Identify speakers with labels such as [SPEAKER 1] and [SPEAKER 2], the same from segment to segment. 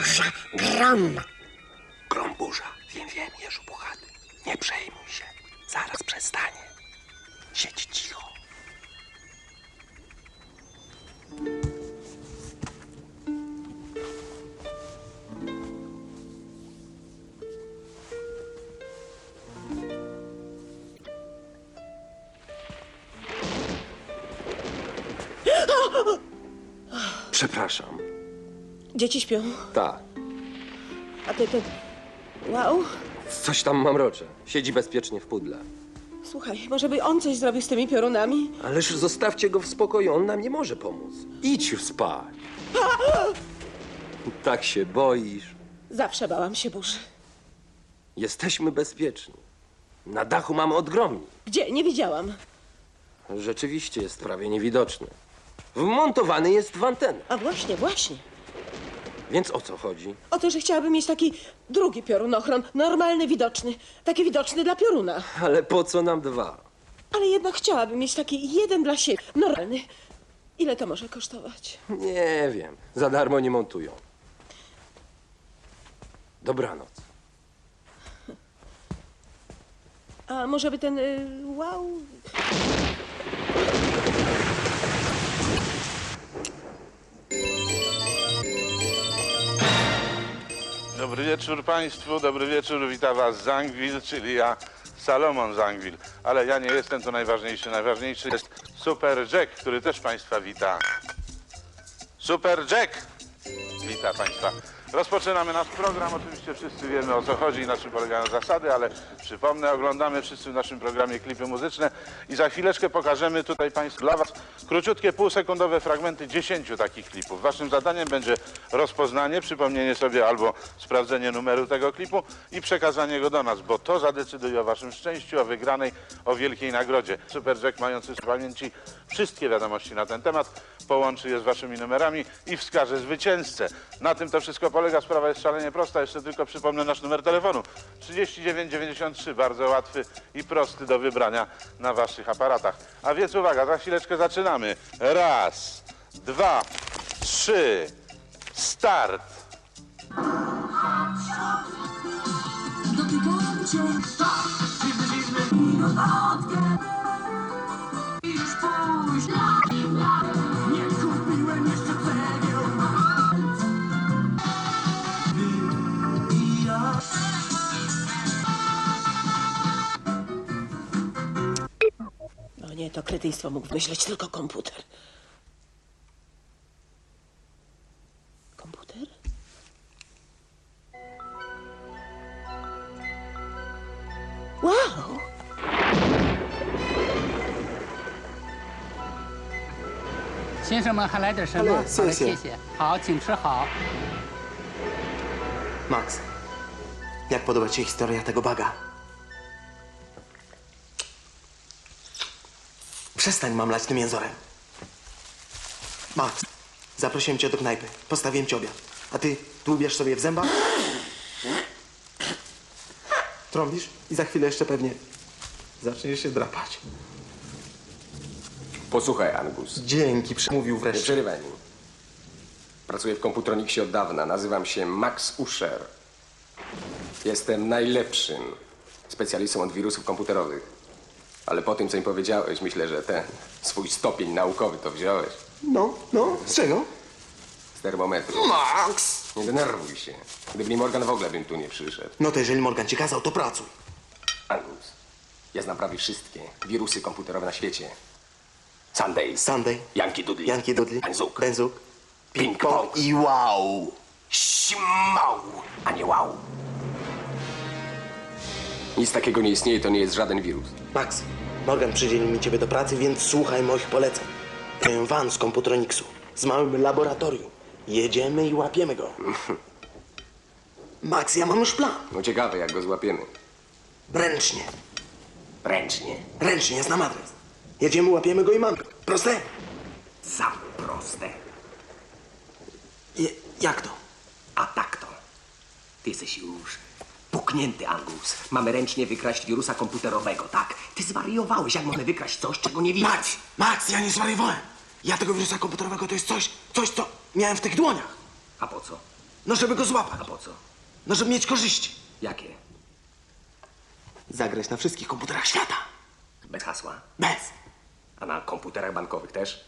[SPEAKER 1] Burza, grom.
[SPEAKER 2] Grom burza. Wiem, wiem, Jeżu Puchaty. Nie przejmuj się. Zaraz przestanie. Siedź cicho. Przepraszam.
[SPEAKER 3] Dzieci śpią,
[SPEAKER 2] Tak.
[SPEAKER 3] a ty, ty... Wow,
[SPEAKER 2] Coś tam mamrocze. Siedzi bezpiecznie w pudle.
[SPEAKER 3] słuchaj, może by on coś zrobił z tymi piorunami?
[SPEAKER 2] Ależ zostawcie go w spokoju, on nam nie może pomóc. Idź już spać. Tak się boisz.
[SPEAKER 3] Zawsze bałam się burzy.
[SPEAKER 2] Jesteśmy bezpieczni. Na dachu mamy odgromnik.
[SPEAKER 3] Gdzie? Nie widziałam.
[SPEAKER 2] Rzeczywiście jest prawie niewidoczny. Wmontowany jest w antenę.
[SPEAKER 3] A właśnie, właśnie.
[SPEAKER 2] Więc o co chodzi?
[SPEAKER 3] O to, że chciałabym mieć taki drugi piorunochron, normalny, widoczny. Taki widoczny dla pioruna.
[SPEAKER 2] Ale po co nam dwa?
[SPEAKER 3] Ale jednak chciałabym mieć taki jeden dla siebie, normalny. Ile to może kosztować?
[SPEAKER 2] Nie wiem. Za darmo nie montują. Dobranoc.
[SPEAKER 3] A może by ten... Y, wow...
[SPEAKER 4] Dobry wieczór Państwu, dobry wieczór, witam Was z Angwil, czyli ja, Salomon z Angwil. Ale ja nie jestem to najważniejszy, najważniejszy jest Super Jack, który też Państwa wita. Super Jack wita Państwa. Rozpoczynamy nasz program, oczywiście wszyscy wiemy o co chodzi i na czym polegają zasady, ale przypomnę, oglądamy wszyscy w naszym programie klipy muzyczne i za chwileczkę pokażemy tutaj Państwu dla Was króciutkie, półsekundowe fragmenty 10 takich klipów. Waszym zadaniem będzie rozpoznanie, przypomnienie sobie albo sprawdzenie numeru tego klipu i przekazanie go do nas, bo to zadecyduje o Waszym szczęściu, o wygranej, o wielkiej nagrodzie. Super Jack mający w pamięci wszystkie wiadomości na ten temat połączy je z Waszymi numerami i wskaże zwycięzcę. Na tym to wszystko polega. Sprawa jest szalenie prosta. Jeszcze tylko przypomnę nasz numer telefonu. 3993. Bardzo łatwy i prosty do wybrania na Waszych aparatach. A więc uwaga, za chwileczkę zaczynamy. Raz, dwa, trzy, start.
[SPEAKER 5] Tak, dziwny, dziwny Milotkę I spójrz na
[SPEAKER 3] No nie, to kretyństwo mógł wymyśleć tylko komputer. Komputer? Wow!
[SPEAKER 6] 先生们还来点什么？
[SPEAKER 7] 好
[SPEAKER 6] 好的，
[SPEAKER 7] 嘞谢谢
[SPEAKER 6] 谢谢。好，请吃好。
[SPEAKER 7] Max, jak podoba ci się historia tego baga? Przestań mamlać tym jęzorem. Max, zaprosiłem cię do knajpy. Postawiłem ci obiad. A ty dłubiesz sobie w zębach? Trąbisz i za chwilę jeszcze pewnie zaczniesz się drapać.
[SPEAKER 2] Posłuchaj, Angus.
[SPEAKER 7] Dzięki, przemówił
[SPEAKER 2] Nie
[SPEAKER 7] wreszcie.
[SPEAKER 2] przerywaj mi. Pracuję w Komputroniksie od dawna. Nazywam się Max Usher. Jestem najlepszym specjalistą od wirusów komputerowych. Ale po tym, co mi powiedziałeś, myślę, że ten swój stopień naukowy to wziąłeś
[SPEAKER 7] No, no, z czego?
[SPEAKER 2] z termometru.
[SPEAKER 7] Max!
[SPEAKER 2] Nie denerwuj się. Gdyby nie Morgan, w ogóle bym tu nie przyszedł.
[SPEAKER 7] No to jeżeli Morgan ci kazał, to pracuj.
[SPEAKER 2] Angus, ja znam prawie wszystkie wirusy komputerowe na świecie. Sunday,
[SPEAKER 7] Sunday,
[SPEAKER 2] Yankee Doodle,
[SPEAKER 7] Yankee Doodle,
[SPEAKER 2] Benzuk,
[SPEAKER 7] Benzuk,
[SPEAKER 2] Ping
[SPEAKER 7] Pong
[SPEAKER 2] Pong
[SPEAKER 7] i wow!
[SPEAKER 2] Śmał, a nie wow. Nic takiego nie istnieje, to nie jest żaden wirus.
[SPEAKER 7] Max, Morgan przydzielił mi ciebie do pracy, więc słuchaj moich poleceń. Ten van z komputroniksu, z małym laboratorium. Jedziemy i łapiemy go. Max, ja mam już plan.
[SPEAKER 2] No ciekawe, jak go złapiemy.
[SPEAKER 7] Ręcznie,
[SPEAKER 2] Ręcznie.
[SPEAKER 7] ręcznie, znam adres. Jedziemy, łapiemy go i mamy. Proste?
[SPEAKER 8] Za proste.
[SPEAKER 7] Je, jak to?
[SPEAKER 8] A tak to. Ty jesteś już puknięty, Angus. Mamy ręcznie wykraść wirusa komputerowego, tak? Ty zwariowałeś, jak mamy wykraść coś, czego nie widać.
[SPEAKER 7] Max, Max, ja nie zwariowałem. Ja tego wirusa komputerowego to jest coś, coś, co miałem w tych dłoniach.
[SPEAKER 8] A po co?
[SPEAKER 7] No, żeby go złapać.
[SPEAKER 8] A po co?
[SPEAKER 7] No, żeby mieć korzyści.
[SPEAKER 8] Jakie?
[SPEAKER 7] Zagrać na wszystkich komputerach świata.
[SPEAKER 8] Bez hasła.
[SPEAKER 7] Bez.
[SPEAKER 8] A na komputerach bankowych też?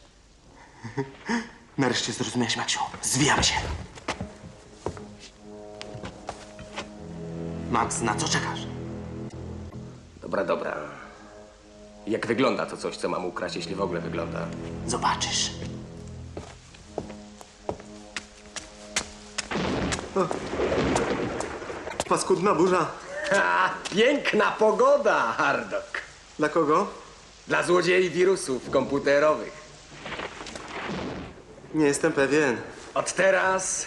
[SPEAKER 7] Nareszcie zrozumiałeś, Maksiu. Zwijamy się. Max, na co czekasz?
[SPEAKER 8] Dobra, dobra. Jak wygląda to coś, co mam ukraść, jeśli w ogóle wygląda?
[SPEAKER 7] Zobaczysz. Paskudna burza.
[SPEAKER 8] Ha! Piękna pogoda, Hardok.
[SPEAKER 7] Dla kogo?
[SPEAKER 8] Dla złodziei wirusów komputerowych.
[SPEAKER 7] Nie jestem pewien.
[SPEAKER 8] Od teraz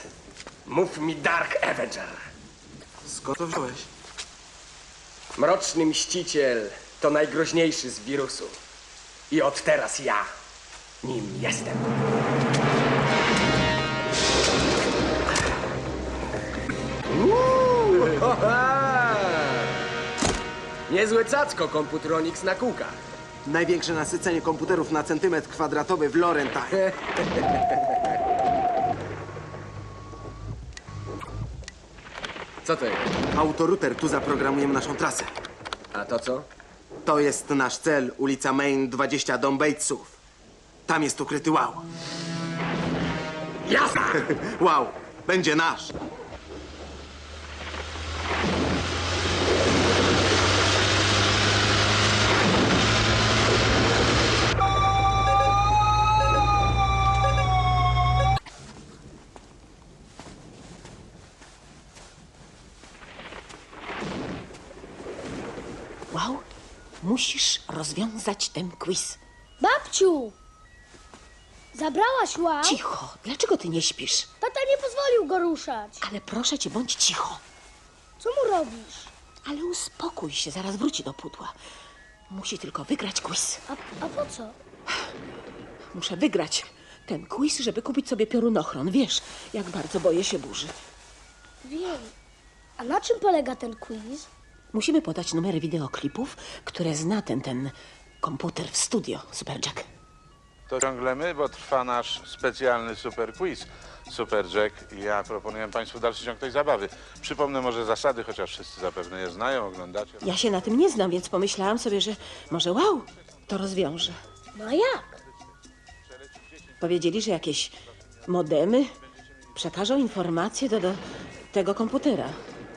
[SPEAKER 8] mów mi Dark Avenger.
[SPEAKER 7] Skąd to wziąłeś?
[SPEAKER 8] Mroczny Mściciel to najgroźniejszy z wirusów. I od teraz ja nim jestem. Uuu, ho, ha! Niezłe cacko, Computronics na kółkach.
[SPEAKER 7] Największe nasycenie komputerów na centymetr kwadratowy w Laurentine.
[SPEAKER 8] Co to jest?
[SPEAKER 7] Autorouter tu zaprogramujemy naszą trasę.
[SPEAKER 8] A to co?
[SPEAKER 7] To jest nasz cel, ulica Main 20, dom Batesów. Tam jest ukryty wow.
[SPEAKER 8] Jasne!
[SPEAKER 7] Wow, będzie nasz.
[SPEAKER 3] Wow, musisz rozwiązać ten quiz.
[SPEAKER 9] Babciu! Zabrałaś łał?
[SPEAKER 3] Cicho, dlaczego ty nie śpisz?
[SPEAKER 9] Tata nie pozwolił go ruszać.
[SPEAKER 3] Ale proszę cię, bądź cicho.
[SPEAKER 9] Co mu robisz?
[SPEAKER 3] Ale uspokój się, zaraz wróci do pudła. Musi tylko wygrać quiz.
[SPEAKER 9] A, a po co?
[SPEAKER 3] Muszę wygrać ten quiz, żeby kupić sobie piorunochron. Wiesz, jak bardzo boję się burzy.
[SPEAKER 9] Wiem. A na czym polega ten quiz?
[SPEAKER 3] Musimy podać numery wideoklipów, które zna ten, ten komputer w studio, Superjack.
[SPEAKER 4] To ciągle my, bo trwa nasz specjalny super quiz. Super Jack i ja proponuję Państwu dalszy ciąg tej zabawy. Przypomnę może zasady, chociaż wszyscy zapewne je znają, oglądacie.
[SPEAKER 3] Ja się na tym nie znam, więc pomyślałam sobie, że może wow, to rozwiąże.
[SPEAKER 9] No a jak?
[SPEAKER 3] Powiedzieli, że jakieś modemy przekażą informacje do, do tego komputera.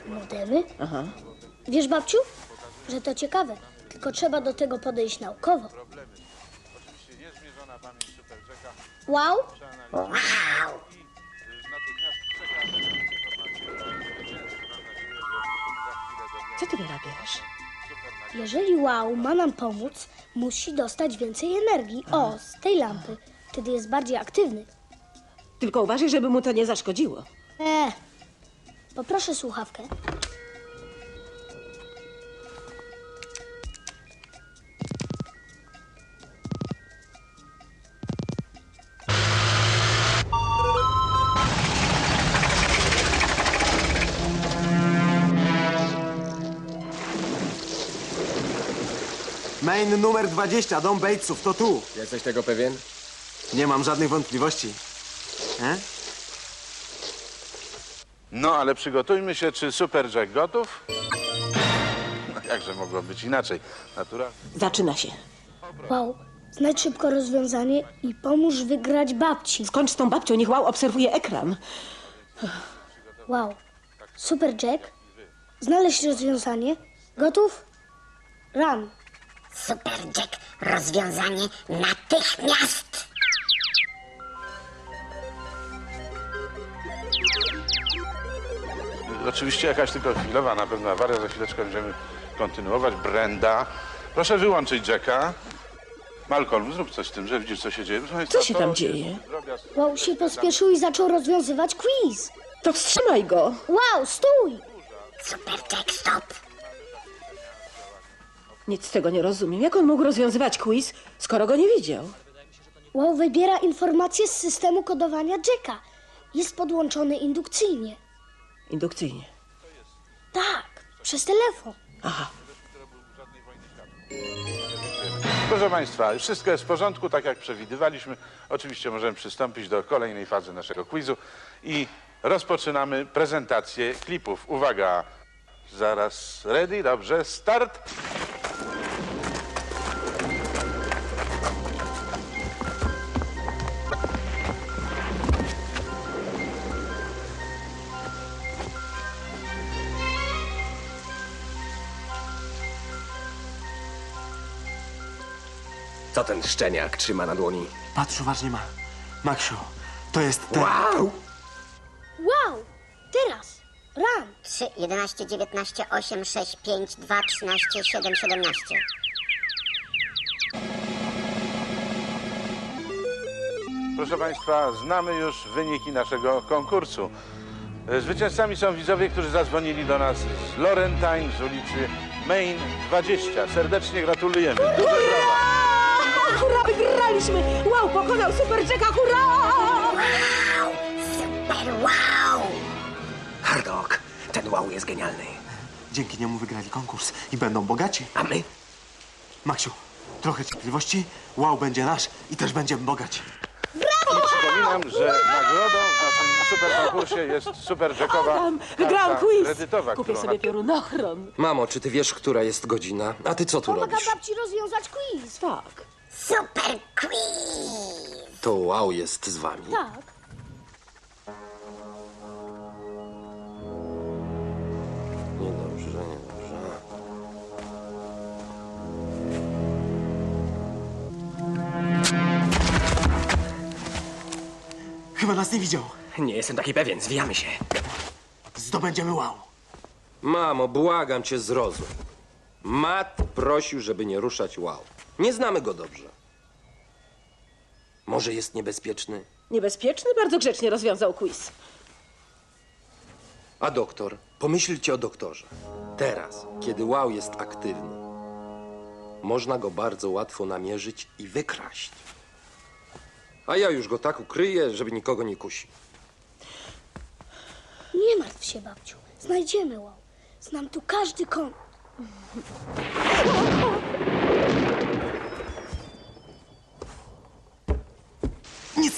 [SPEAKER 9] Modemy?
[SPEAKER 3] Aha.
[SPEAKER 9] Wiesz, babciu, że to ciekawe. Tylko trzeba do tego podejść naukowo. Wow?
[SPEAKER 4] dowiemy
[SPEAKER 3] Co ty wyrabiasz?
[SPEAKER 9] Jeżeli wow ma nam pomóc, musi dostać więcej energii. O, z tej lampy. Wtedy jest bardziej aktywny.
[SPEAKER 3] Tylko uważaj, żeby mu to nie zaszkodziło.
[SPEAKER 9] E, poproszę słuchawkę.
[SPEAKER 7] Numer 20, dom Batesów, to tu.
[SPEAKER 8] Jesteś tego pewien?
[SPEAKER 7] Nie mam żadnych wątpliwości. E?
[SPEAKER 4] No, ale przygotujmy się, czy Super Jack gotów? No, jakże mogło być inaczej? Natura.
[SPEAKER 3] Zaczyna się.
[SPEAKER 9] Wow, znajdź szybko rozwiązanie i pomóż wygrać babci.
[SPEAKER 3] Skończ z tą babcią, niech wow obserwuje ekran.
[SPEAKER 9] Wow. Super Jack. Znaleźć rozwiązanie. Gotów? Run.
[SPEAKER 1] Super Jack, rozwiązanie natychmiast!
[SPEAKER 4] Oczywiście jakaś tylko chwilowa, na pewno awaria, za chwileczkę będziemy kontynuować. Brenda, proszę wyłączyć Jacka. Malcolm, zrób coś z tym, że widzisz, co się dzieje. Proszę Państwa,
[SPEAKER 3] Co się
[SPEAKER 4] to
[SPEAKER 3] tam
[SPEAKER 4] jest
[SPEAKER 3] dzieje?
[SPEAKER 4] drobiazg.
[SPEAKER 9] Wow się pospieszył i zaczął rozwiązywać quiz.
[SPEAKER 3] To wstrzymaj go.
[SPEAKER 9] Wow, stój!
[SPEAKER 1] Super Jack, stop!
[SPEAKER 3] Nic z tego nie rozumiem. Jak on mógł rozwiązywać quiz, skoro go nie widział?
[SPEAKER 9] Wow wybiera informacje z systemu kodowania Jacka. Jest podłączony indukcyjnie.
[SPEAKER 3] Indukcyjnie.
[SPEAKER 9] Tak, przez telefon.
[SPEAKER 3] Aha.
[SPEAKER 4] Proszę Państwa, wszystko jest w porządku, tak jak przewidywaliśmy. Oczywiście możemy przystąpić do kolejnej fazy naszego quizu i rozpoczynamy prezentację klipów. Uwaga, zaraz ready, dobrze, start.
[SPEAKER 8] Co ten szczeniak trzyma na dłoni?
[SPEAKER 7] Patrz uważnie, ma. Maksiu, to jest ten...
[SPEAKER 8] Wow!
[SPEAKER 9] Wow! Teraz! Run!
[SPEAKER 1] 3, 11, 19, 8, 6, 5, 2, 13, 7, 17.
[SPEAKER 4] Proszę Państwa, znamy już wyniki naszego konkursu. Zwycięzcami są widzowie, którzy zadzwonili do nas z Laurentine z ulicy Main 20. Serdecznie gratulujemy. Duże brawa.
[SPEAKER 3] Hurra, wygraliśmy! Wow, pokonał Super Jacka, hurra!
[SPEAKER 1] Wow! Super wow!
[SPEAKER 8] Hardok, ten wow jest genialny.
[SPEAKER 7] Dzięki niemu wygrali konkurs i będą bogaci.
[SPEAKER 8] A my?
[SPEAKER 7] Maksiu, trochę cierpliwości, wow będzie nasz i też będziemy bogaci.
[SPEAKER 4] I przypominam, że nagrodą w naszym super konkursie jest Super Jackowa
[SPEAKER 3] Tam, wygrałam
[SPEAKER 4] karta
[SPEAKER 3] quiz!
[SPEAKER 4] kredytowa,
[SPEAKER 3] Kupię
[SPEAKER 4] którą
[SPEAKER 3] sobie piorunochron.
[SPEAKER 10] Mamo, czy ty wiesz, która jest godzina? A ty co tu
[SPEAKER 9] Pomaga
[SPEAKER 10] robisz?
[SPEAKER 9] babci rozwiązać quiz.
[SPEAKER 3] Tak.
[SPEAKER 1] Super quiz!
[SPEAKER 10] To wow jest z wami.
[SPEAKER 9] Tak.
[SPEAKER 10] Niedobrze, niedobrze.
[SPEAKER 7] Chyba nas nie widział.
[SPEAKER 8] Nie jestem taki pewien, zwijamy się.
[SPEAKER 7] Zdobędziemy wow.
[SPEAKER 10] Mamo, błagam cię, zrozum. Matt prosił, żeby nie ruszać wow. Nie znamy go dobrze. Może jest niebezpieczny?
[SPEAKER 3] Niebezpieczny, bardzo grzecznie rozwiązał quiz.
[SPEAKER 10] A doktor? Pomyślcie o doktorze. Teraz, kiedy wow jest aktywny, można go bardzo łatwo namierzyć i wykraść. A ja już go tak ukryję, żeby nikogo nie kusił.
[SPEAKER 9] Nie martw się, babciu. Znajdziemy wow. Znam tu każdy kąt.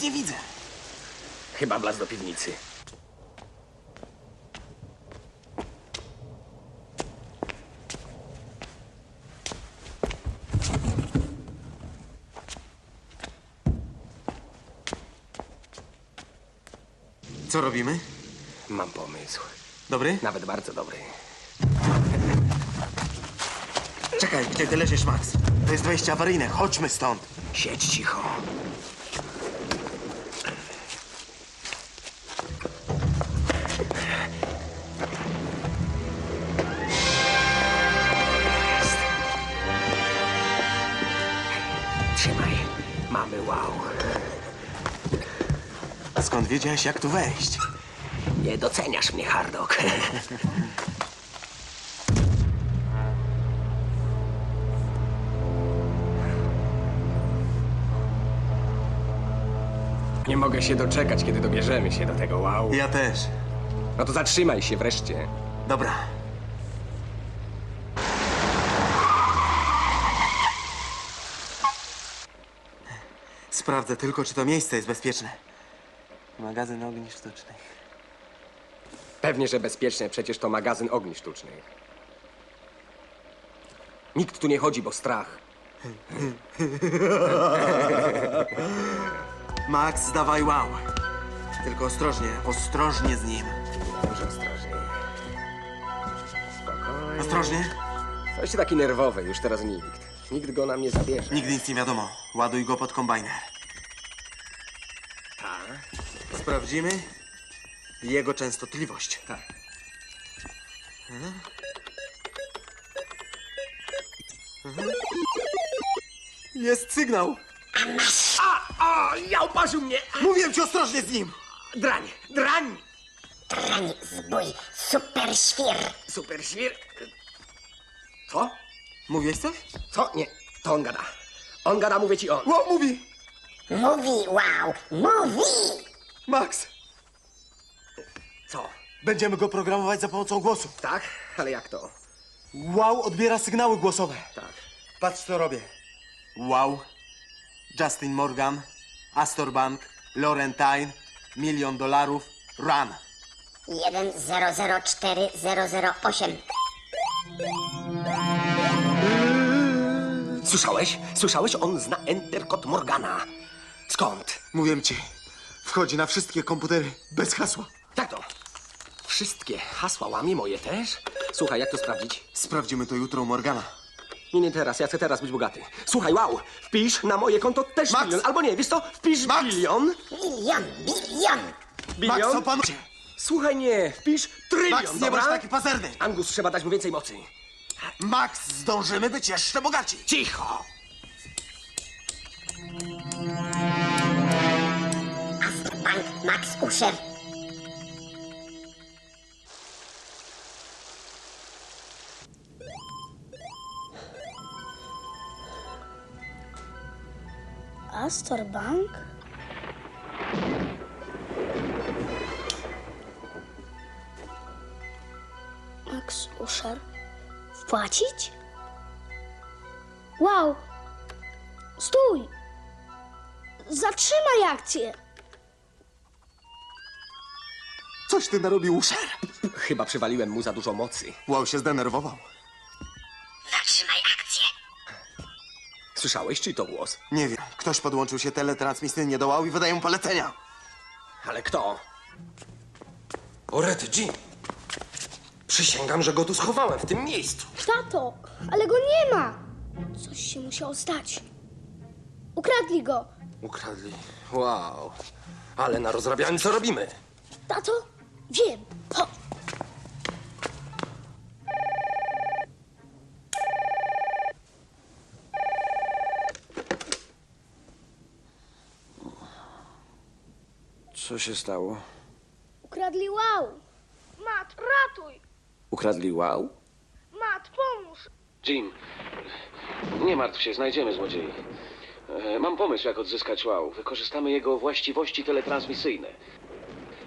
[SPEAKER 7] Nic nie widzę.
[SPEAKER 8] Chyba wlazł do piwnicy.
[SPEAKER 7] Co robimy?
[SPEAKER 8] Mam pomysł.
[SPEAKER 7] Dobry?
[SPEAKER 8] Nawet bardzo dobry.
[SPEAKER 7] Czekaj, gdzie ty leżysz, Max? To jest wejście awaryjne, chodźmy stąd.
[SPEAKER 8] Siedź cicho. Mamy wow.
[SPEAKER 7] A skąd wiedziałeś, jak tu wejść?
[SPEAKER 8] Nie doceniasz mnie, Hardok. Nie mogę się doczekać, kiedy dobierzemy się do tego wow.
[SPEAKER 7] Ja też.
[SPEAKER 8] No to zatrzymaj się wreszcie.
[SPEAKER 7] Dobra. Sprawdzę tylko, czy to miejsce jest bezpieczne. Magazyn ogni sztucznych.
[SPEAKER 8] Pewnie, że bezpieczne, przecież to magazyn ogni sztucznych. Nikt tu nie chodzi, bo strach.
[SPEAKER 7] Max, dawaj wow. Tylko ostrożnie, ostrożnie z nim.
[SPEAKER 8] Może ostrożnie. Spokojnie.
[SPEAKER 7] Ostrożnie.
[SPEAKER 8] Coś taki nerwowy, już teraz nikt. Nikt go nam nie zabierze.
[SPEAKER 7] Nigdy nic nie wiadomo. Ładuj go pod kombajner.
[SPEAKER 8] Tak.
[SPEAKER 7] Sprawdzimy jego częstotliwość.
[SPEAKER 8] Tak.
[SPEAKER 7] Mhm. Mhm. Jest sygnał.
[SPEAKER 8] O, ja uparzył mnie!
[SPEAKER 7] Mówiłem ci ostrożnie z nim.
[SPEAKER 8] Drań, drań!
[SPEAKER 1] Drań, zbój, super świr!
[SPEAKER 8] Super świr. Co?
[SPEAKER 7] Mówiłeś coś?
[SPEAKER 8] Co? Nie, to on gada. On gada, mówię ci on.
[SPEAKER 7] Ło, no, mówi!
[SPEAKER 1] Mówi, wow, mówi!
[SPEAKER 7] Max!
[SPEAKER 8] Co?
[SPEAKER 7] Będziemy go programować za pomocą głosu.
[SPEAKER 8] Tak? Ale jak to?
[SPEAKER 7] Wow odbiera sygnały głosowe.
[SPEAKER 8] Tak.
[SPEAKER 7] Patrz, co robię. Wow, Justin Morgan, Astor Bank, Laurentine, Milion Dolarów, Run.
[SPEAKER 1] 100408.
[SPEAKER 8] Słyszałeś? Słyszałeś? On zna Enter kod Morgana. Skąd?
[SPEAKER 7] Mówię ci, wchodzi na wszystkie komputery bez hasła.
[SPEAKER 8] Jak to? Wszystkie hasła łamie moje też? Słuchaj, jak to sprawdzić?
[SPEAKER 7] Sprawdzimy to jutro u Morgana.
[SPEAKER 8] Nie, nie teraz, ja chcę teraz być bogaty. Słuchaj, wow, wpisz na moje konto też
[SPEAKER 7] Max!
[SPEAKER 8] milion. Albo nie, wiesz co? Wpisz
[SPEAKER 7] Max!
[SPEAKER 8] bilion.
[SPEAKER 1] Bilion, bilion.
[SPEAKER 8] Bilion.
[SPEAKER 7] Max, opanujcie!
[SPEAKER 8] Słuchaj, nie, wpisz trylion,
[SPEAKER 7] Max, nie
[SPEAKER 8] dobra?
[SPEAKER 7] bądź taki pazerny!
[SPEAKER 8] Angus, trzeba dać mu więcej mocy.
[SPEAKER 7] Max, zdążymy być jeszcze bogaci!
[SPEAKER 8] Cicho!
[SPEAKER 1] Bank Max Usher.
[SPEAKER 9] Astor Bank? Max Usher? Wpłacić? Wow! Stój! Zatrzymaj akcję!
[SPEAKER 7] Coś ty narobił, Usher?
[SPEAKER 8] Chyba przywaliłem mu za dużo mocy.
[SPEAKER 7] Wow się zdenerwował.
[SPEAKER 1] Zatrzymaj akcję.
[SPEAKER 8] Słyszałeś, czy to głos?
[SPEAKER 7] Nie wiem, ktoś podłączył się teletransmisyjnie do Wow i wydaje mu polecenia.
[SPEAKER 8] Ale kto?
[SPEAKER 10] O, Red Jim! Przysięgam, że go tu schowałem, w tym miejscu.
[SPEAKER 9] Tato, ale go nie ma! Coś się musiało stać. Ukradli go!
[SPEAKER 10] Ukradli. Wow. Ale na rozrabianiu co robimy?
[SPEAKER 9] Tato? Wiem. Chodź.
[SPEAKER 11] Co się stało?
[SPEAKER 9] Ukradli wow! Mat, ratuj!
[SPEAKER 11] Ukradli wow?
[SPEAKER 9] Mat, pomóż!
[SPEAKER 11] Jim, nie martw się, znajdziemy złodziei. E, Mam pomysł, jak odzyskać wow. Wykorzystamy jego właściwości teletransmisyjne.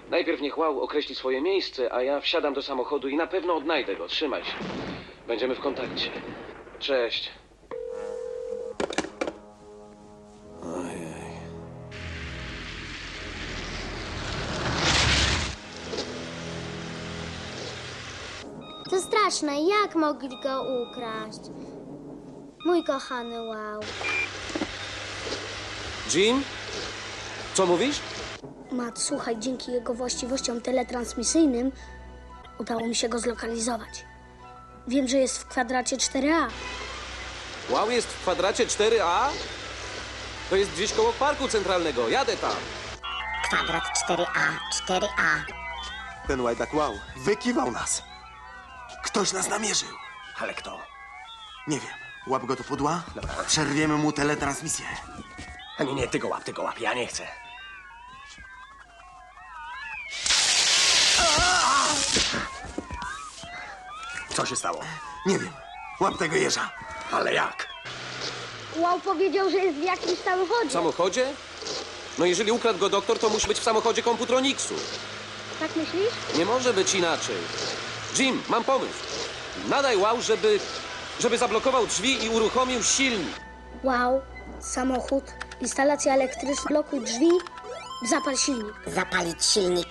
[SPEAKER 11] Najpierw niech wow określi swoje miejsce, a ja wsiadam do samochodu i na pewno odnajdę go. Trzymaj się. Będziemy w kontakcie. Cześć.
[SPEAKER 12] Straszne, jak mogli go ukraść? Mój kochany wow.
[SPEAKER 11] Jim? Co mówisz?
[SPEAKER 9] Mat, słuchaj, dzięki jego właściwościom teletransmisyjnym udało mi się go zlokalizować. Wiem, że jest w kwadracie 4A.
[SPEAKER 11] Wow jest w kwadracie 4A? To jest gdzieś koło parku centralnego. Jadę tam.
[SPEAKER 1] Kwadrat 4A, 4A.
[SPEAKER 7] Ten łajdak Wow wykiwał nas. Ktoś nas namierzył.
[SPEAKER 8] Ale kto?
[SPEAKER 7] Nie wiem, łap go do pudła, przerwiemy mu teletransmisję.
[SPEAKER 8] A nie, nie, ty go łap, ty go łap, ja nie chcę. Co się stało?
[SPEAKER 7] Nie wiem, łap tego jeża.
[SPEAKER 8] Ale jak?
[SPEAKER 12] Wow powiedział, że jest w jakimś
[SPEAKER 11] W
[SPEAKER 12] samochodzie.
[SPEAKER 11] samochodzie? No jeżeli ukradł go doktor, to musi być w samochodzie komputroniksu.
[SPEAKER 12] Tak myślisz?
[SPEAKER 11] Nie może być inaczej. Jim, mam pomysł. Nadaj wow, żeby, żeby zablokował drzwi i uruchomił silnik.
[SPEAKER 9] Wow, samochód, instalacja elektryczna, blokuj drzwi, zapal silnik.
[SPEAKER 1] Zapalić silnik.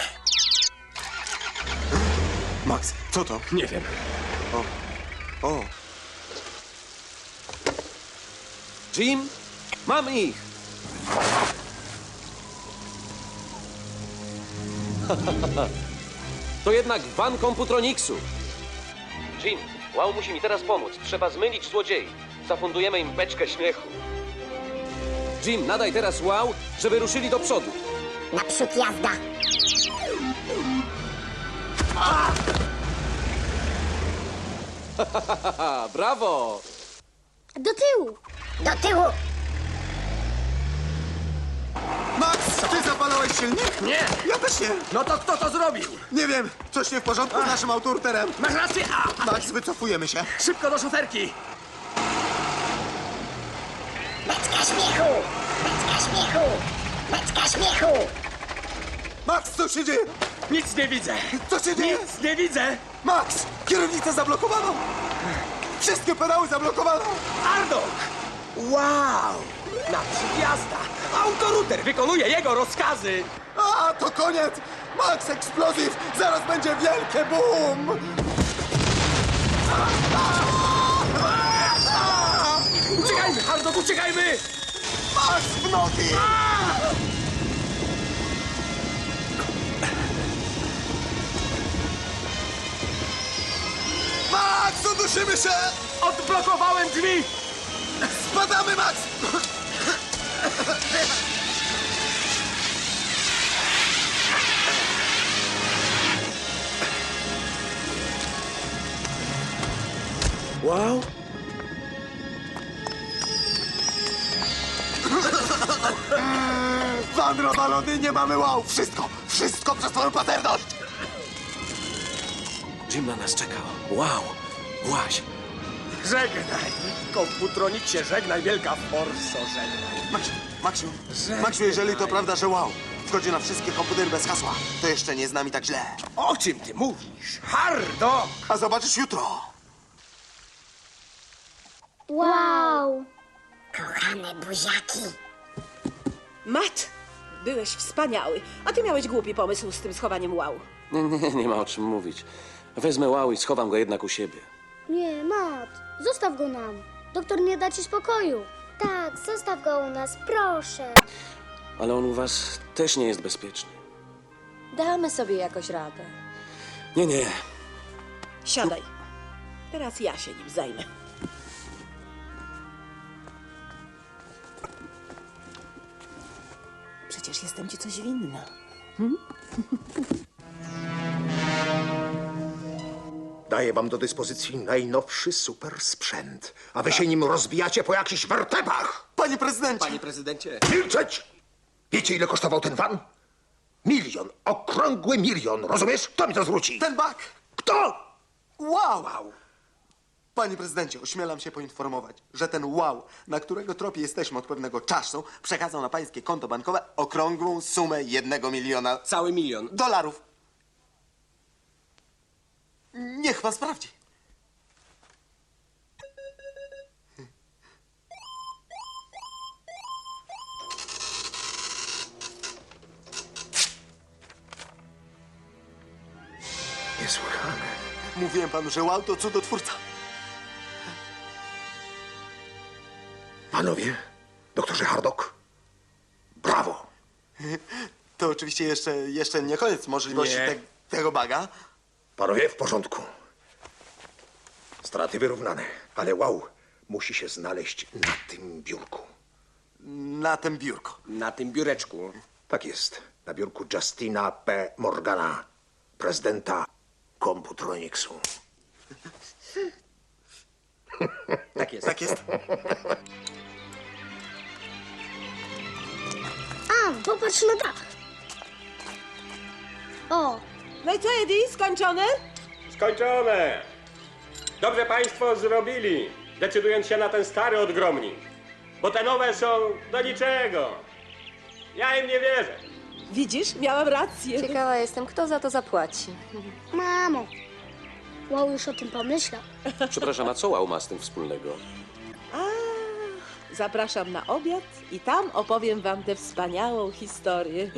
[SPEAKER 7] Max, co to?
[SPEAKER 8] Nie wiem.
[SPEAKER 7] O,
[SPEAKER 11] Jim, mam ich. to jednak van komputroniksu. Jim, wow musi mi teraz pomóc. Trzeba zmylić złodziei. Zafundujemy im beczkę śmiechu. Jim, nadaj teraz wow, żeby ruszyli do przodu.
[SPEAKER 1] Naprzód jazda.
[SPEAKER 11] Haha, brawo!
[SPEAKER 9] Do tyłu!
[SPEAKER 1] Do tyłu.
[SPEAKER 7] Max, silnik?
[SPEAKER 8] Nie!
[SPEAKER 7] Ja też nie.
[SPEAKER 8] No to kto to zrobił?
[SPEAKER 7] Nie wiem, coś nie w porządku z naszym autourterem.
[SPEAKER 8] Masz rację! A,
[SPEAKER 7] Max, wycofujemy się.
[SPEAKER 8] szybko do szoferki!
[SPEAKER 1] Beczka śmiechu. Beczka śmiechu. Beczka śmiechu.
[SPEAKER 7] Max, co się dzieje?
[SPEAKER 8] Nic nie widzę!
[SPEAKER 7] Co się dzieje?
[SPEAKER 8] Nic nie widzę!
[SPEAKER 7] Max, kierownicę zablokowano. Wszystkie pedały zablokowano.
[SPEAKER 8] Ardok! Wow! Naprzód jazda! Autoruter wykonuje jego rozkazy!
[SPEAKER 7] A, to koniec. Max Exploziv! Zaraz będzie wielkie boom!
[SPEAKER 8] Uciekajmy, Hardok, uciekajmy!
[SPEAKER 7] Max w nogi! Max, uduszymy się!
[SPEAKER 8] Odblokowałem drzwi!
[SPEAKER 7] Spadamy, Max!
[SPEAKER 11] Wow?
[SPEAKER 7] Van rozwalony, nie mamy wow! Wszystko, wszystko przez twoją pazerność!
[SPEAKER 11] Jim na nas czekał. Wow! Łaś!
[SPEAKER 8] Żegnaj! Komputronik się żegnaj, wielka forso, żegnaj.
[SPEAKER 7] Maksiu, Maksiu, Maksiu, jeżeli to prawda, że wow wchodzi na wszystkie komputery bez hasła, to jeszcze nie z nami tak źle.
[SPEAKER 8] O czym ty mówisz? Hardok!
[SPEAKER 7] A zobaczysz jutro.
[SPEAKER 12] Wow!
[SPEAKER 1] Kochane buziaki.
[SPEAKER 3] Matt, byłeś wspaniały. A ty miałeś głupi pomysł z tym schowaniem wow.
[SPEAKER 11] Nie, nie, nie ma o czym mówić. Wezmę wow i schowam go jednak u siebie.
[SPEAKER 9] Nie, Mat, zostaw go nam. Doktor nie da ci spokoju.
[SPEAKER 12] Tak, zostaw go u nas, proszę.
[SPEAKER 11] Ale on u was też nie jest bezpieczny.
[SPEAKER 13] Damy sobie jakoś radę.
[SPEAKER 11] Nie, nie.
[SPEAKER 3] Siadaj. Teraz ja się nim zajmę. Przecież jestem ci coś winna.
[SPEAKER 14] Daję wam do dyspozycji najnowszy super sprzęt, a wy się nim rozbijacie po jakichś wertepach!
[SPEAKER 7] Panie prezydencie!
[SPEAKER 8] Panie prezydencie!
[SPEAKER 14] Milczeć! Wiecie, ile kosztował ten van? Milion, okrągły milion, rozumiesz? Kto mi to zwróci?
[SPEAKER 7] Ten bak!
[SPEAKER 14] Kto?
[SPEAKER 7] Wow! Panie prezydencie, ośmielam się poinformować, że ten wow, na którego tropie jesteśmy od pewnego czasu, przekazał na pańskie konto bankowe okrągłą sumę jednego miliona
[SPEAKER 8] Cały milion.
[SPEAKER 7] dolarów. Niech pan sprawdzi.
[SPEAKER 14] Niesłychane.
[SPEAKER 7] Mówiłem panu, że wow to cudotwórca.
[SPEAKER 14] Panowie, doktorze Hardok, brawo!
[SPEAKER 7] To oczywiście jeszcze, jeszcze nie koniec możliwości
[SPEAKER 14] Nie.
[SPEAKER 7] te, tego baga.
[SPEAKER 14] Panowie, w porządku. Straty wyrównane, ale wow musi się znaleźć na tym biurku.
[SPEAKER 7] Na tym biurku.
[SPEAKER 8] Na tym biureczku.
[SPEAKER 14] Tak jest, na biurku Justina P. Morgana, prezydenta Computronicsu.
[SPEAKER 8] Tak jest.
[SPEAKER 7] Tak jest.
[SPEAKER 9] A, popatrz na dach. O,
[SPEAKER 3] No i co, Eddie? Skończone?
[SPEAKER 15] Skończone! Dobrze państwo zrobili, decydując się na ten stary odgromnik. Bo te nowe są do niczego. Ja im nie wierzę.
[SPEAKER 3] Widzisz, miałam rację.
[SPEAKER 13] Ciekawa jestem, kto za to zapłaci.
[SPEAKER 9] mamo. Wow już o tym pomyślał.
[SPEAKER 11] Przepraszam, a co wow ma z tym wspólnego?
[SPEAKER 3] A, zapraszam na obiad i tam opowiem wam tę wspaniałą historię.